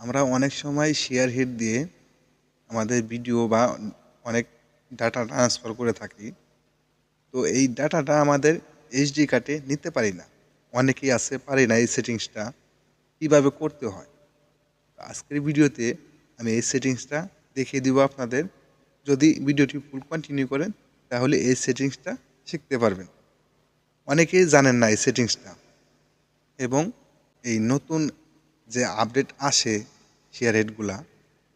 আমরা অনেক সময় শেয়ার হিট দিয়ে আমাদের ভিডিও বা অনেক ডাটা ট্রান্সফার করে থাকি। তো এই ডাটাটা আমাদের এইচডি কার্ডে নিতে পারি না। অনেকেই আছে, পারে না এই সেটিংসটা কীভাবে করতে হয়? আজকের ভিডিওতে আমি এই সেটিংসটা দেখিয়ে দিব আপনাদের। যদি ভিডিওটি ফুল কন্টিনিউ করেন, তাহলে এই সেটিংসটা শিখতে পারবেন। অনেকেই জানেন না এই সেটিংসটা এবং এই নতুন যে আপডেট আসে শেয়ার হেডগুলা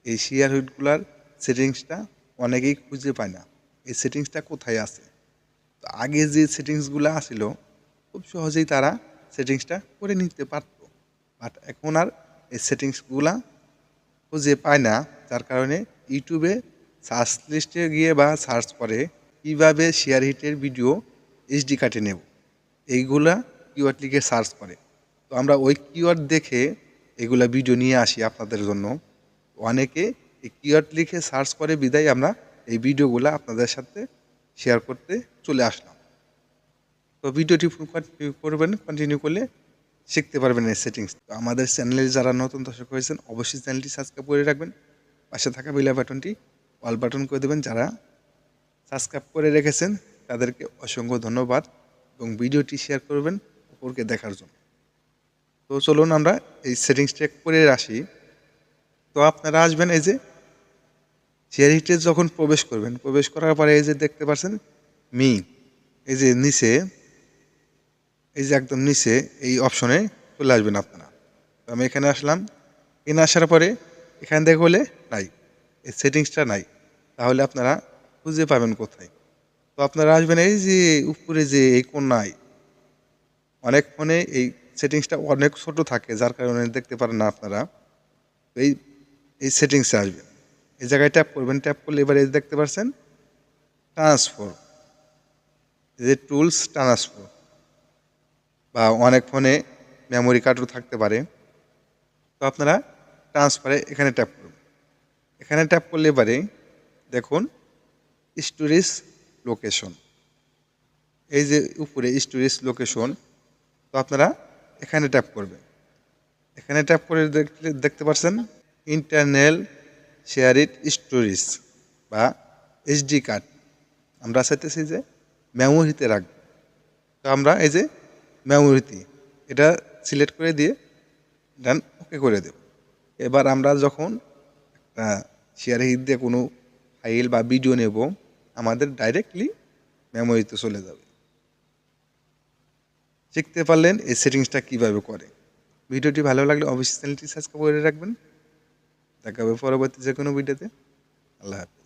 এই শেয়ার হেডগুলার সেটিংসটা অনেকেই খুঁজে পায় না। এই সেটিংসটা কোথায় আছে? তো আগে যে সেটিংসগুলো আসিল, খুব সহজেই তারা সেটিংসটা করে নিতে পারত। বাট এখন আর এই সেটিংসগুলা খুঁজে পায় না, যার কারণে ইউটিউবে সার্চ লিস্টে গিয়ে বা সার্চ করে কীভাবে শেয়ার হিটের ভিডিও এইচডি কাটে নেব। এইগুলা কিওয়ার্ড লিখে সার্চ করে। তো আমরা ওই কিওয়ার্ড দেখে এগুলা ভিডিও নিয়ে আসি আপনাদের জন্য। অনেকে এই কিওয়ার্ড লিখে সার্চ করে বিদায় আমরা এই ভিডিওগুলো আপনাদের সাথে শেয়ার করতে চলে আসলাম। তো ভিডিওটি কন্টিনিউ করবেন কন্টিনিউ করলে শিখতে পারবেন এই সেটিংস তো আমাদের চ্যানেলে যারা নতুন দর্শক হয়েছেন, অবশ্যই চ্যানেলটি সাবস্ক্রাইব করে রাখবেন। পাশে থাকা বেলা বাটনটি অল বাটন করে দেবেন। যারা সাবস্ক্রাইব করে রেখেছেন, তাদেরকে অসংখ্য ধন্যবাদ এবং ভিডিওটি শেয়ার করবেন, অপরকে দেখার জন্য। তো চলুন আমরা এই সেটিংসটা করে আসি। তো আপনারা আসবেন এই যে শেয়ার যখন প্রবেশ করবেন, প্রবেশ করার পরে এই যে দেখতে পাচ্ছেন মি এই যে নিচে, এই যে একদম নিচে এই অপশনে চলে আসবেন আপনারা। তো আমি এখানে আসলাম, এখানে আসার পরে এখান থেকে হলে নাই, এই সেটিংসটা নাই, তাহলে আপনারা খুঁজে পাবেন কোথায়। তো আপনারা আসবেন এই যে উপরে যে এই কোনায়, অনেক ফোনে এই সেটিংসটা অনেক ছোট থাকে, যার কারণে দেখতে পারেন না আপনারা। এই এই সেটিংসে আসবেন। এই জায়গায় ট্যাপ করবেন ট্যাপ করলে এবার এই দেখতে পাচ্ছেন ট্রান্সফার এই যে টুলস ট্রান্সফার বা অনেক ফোনে মেমোরি কার্ডও থাকতে পারে। তো আপনারা ট্রান্সফারে এখানে ট্যাপ করুন। এখানে ট্যাপ করলে এবারে দেখুন স্টোরেজ লোকেশন এই যে উপরে স্টোরেজ লোকেশন তো আপনারা এখানে ট্যাপ করবে। এখানে ট্যাপ করে দেখতে পাচ্ছেন ইন্টারনাল শেয়ার ইট স্টোরেজ বা এইচডি কার্ড আমরা চাইতেছি যে মেমোরিতে রাখব। তো আমরা এই যে মেমোরিতে এটা সিলেক্ট করে দিয়ে ডান ওকে করে দেব। এবার আমরা যখন একটা শেয়ার দিয়ে কোনো ফাইল বা ভিডিও নেব, আমাদের ডাইরেক্টলি মেমোরিতে চলে যাবে। শিখতে পারলেন, এই সেটিংসটা কীভাবে করে। ভিডিওটি ভালো লাগলে অবশ্যই চ্যানেলটি সাবস্ক্রাইব করে রাখবেন। দেখা হবে পরবর্তী যে কোনো ভিডিওতে। আল্লাহ হাফিজ।